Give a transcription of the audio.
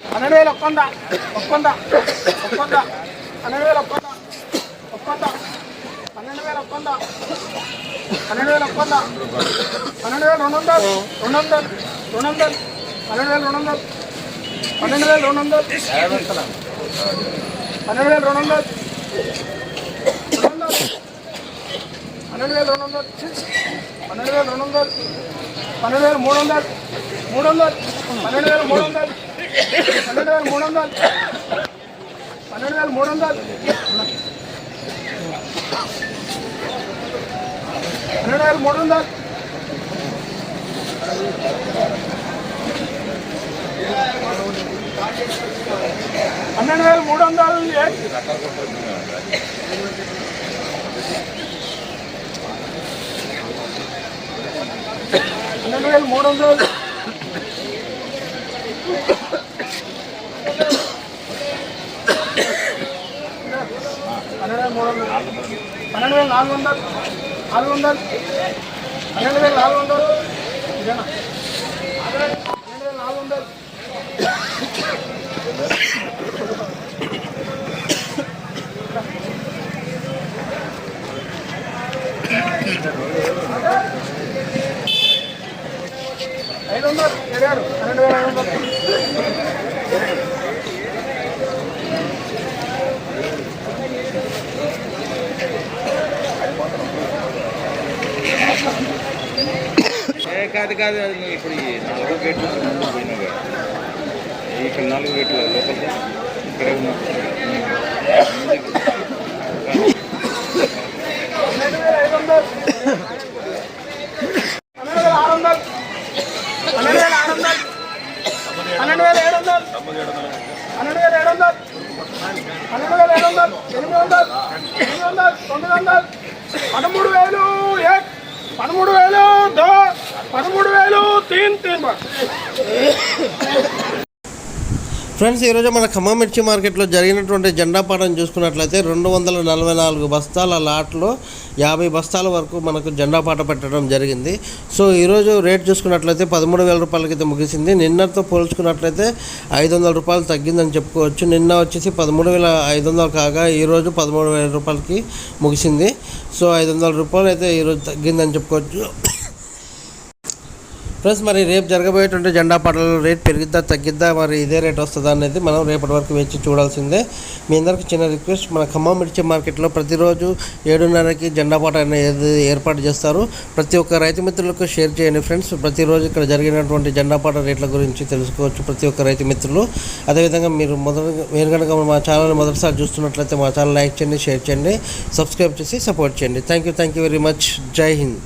పన్నెండు వేలు ఒక్కొంద ఒక్కొంద ఒక్కొంద పన్నెండు వేలు ఒక్కొంద ఒక్కొంద పన్నెండు వేల ఒక్కొంద పన్నెండు వేల ఒక్కొంద పన్నెండు వేల రెండు వందలు రెండు వందలు రెండు వందలు పన్నెండు వేల రెండు వందలు పన్నెండు వేలు రెండు వందలు పన్నెండు వేల రెండు వందలు రెండు వందలు పన్నెండు వేలు రెండు వందలు పన్నెండు వేల రెండు వందలు పన్నెండు వేలు మూడు వందలు మూడు వందలు పన్నెండు వేల మూడు వందలు పన్నెండు వేలు మూడు వందలు పన్నెండు వేలు మూడు వందలు పన్నెండు వేలు మూడు వందలు పన్నెండు వేలు మూడు వందలు ఏ- పన్నెండు వేలు మూడు వందలు పన్నెండు వేల నాలుగు వందలు. నాలుగు వందలు పన్నెండు వేల నాలుగు వందలు. ఇదేనా పన్నెండు వేల నాలుగు వందలు ఐదు వందలు ఏడారు పన్నెండు వేల ఐదు వందలు. కాదు కాదు అది ఇప్పుడు నాలుగు నాలుగో గేట్లు ముందు ఇక్కడ నాలుగు గేట్లు లోపల ఇక్కడ ఉన్నావు పన్నెండు వేల ఐదు వందలు పన్నెండు వేల ఆరు వందలు పన్నెండు వేల ఆరు వందలు పన్నెండు వేల ఏడు వందలు పన్నెండు వేల ఏడు వందలు పన్నెండు వేల ఏడు వందలు ఎనిమిది వందలు ఎనిమిది వందలు తొమ్మిది వందలు పదమూడు వేలు ఏక్ పదమూడు వేలు దో పదమూడు వేలు తీన్ తీన్ బార్ ఫ్రెండ్స్ ఈరోజు మన ఖమ్మం మిర్చి మార్కెట్లో జరిగినటువంటి జెండా పాఠం చూసుకున్నట్లయితే రెండు వందల నలభై నాలుగు బస్తాల లాట్లో యాభై బస్తాల వరకు మనకు జెండా పాట పెట్టడం జరిగింది. సో ఈరోజు రేట్ చూసుకున్నట్లయితే పదమూడు వేల రూపాయలకైతే ముగిసింది. నిన్నతో పోల్చుకున్నట్లయితే ఐదు వందల రూపాయలు తగ్గిందని చెప్పుకోవచ్చు. నిన్న వచ్చేసి పదమూడు వేల ఐదు వందలు కాగా ఈరోజు పదమూడు వేల రూపాయలకి ముగిసింది. సో ఐదు వందల రూపాయలు అయితే ఈరోజు తగ్గిందని చెప్పుకోవచ్చు. ప్లస్ మరి రేపు జరగబోయేటువంటి జెండా పాటల రేట్ పెరిగిద్దా తగ్గిద్దా మరి ఇదే రేట్ వస్తుందా అనేది మనం రేపటి వరకు వేచి చూడాల్సిందే. మీ అందరికీ చిన్న రిక్వెస్ట్ మన ఖమ్మం మిర్చి మార్కెట్లో ప్రతిరోజు ఏడున్నరకి జెండా పాట అనేది ఏర్పాటు చేస్తారు. ప్రతి ఒక్క రైతు మిత్రులకు షేర్ చేయండి ఫ్రెండ్స్. ప్రతిరోజు ఇక్కడ జరిగినటువంటి జెండా పాట రేట్ల గురించి తెలుసుకోవచ్చు ప్రతి ఒక్క రైతు మిత్రులు. అదేవిధంగా మీరు మొదటి మీరు కనుక మా ఛానల్ మొదటిసారి చూస్తున్నట్లయితే మా ఛానల్ లైక్ చేయండి షేర్ చేయండి సబ్స్క్రైబ్ చేసి సపోర్ట్ చేయండి. Thank you thank you very much. జై హింద్.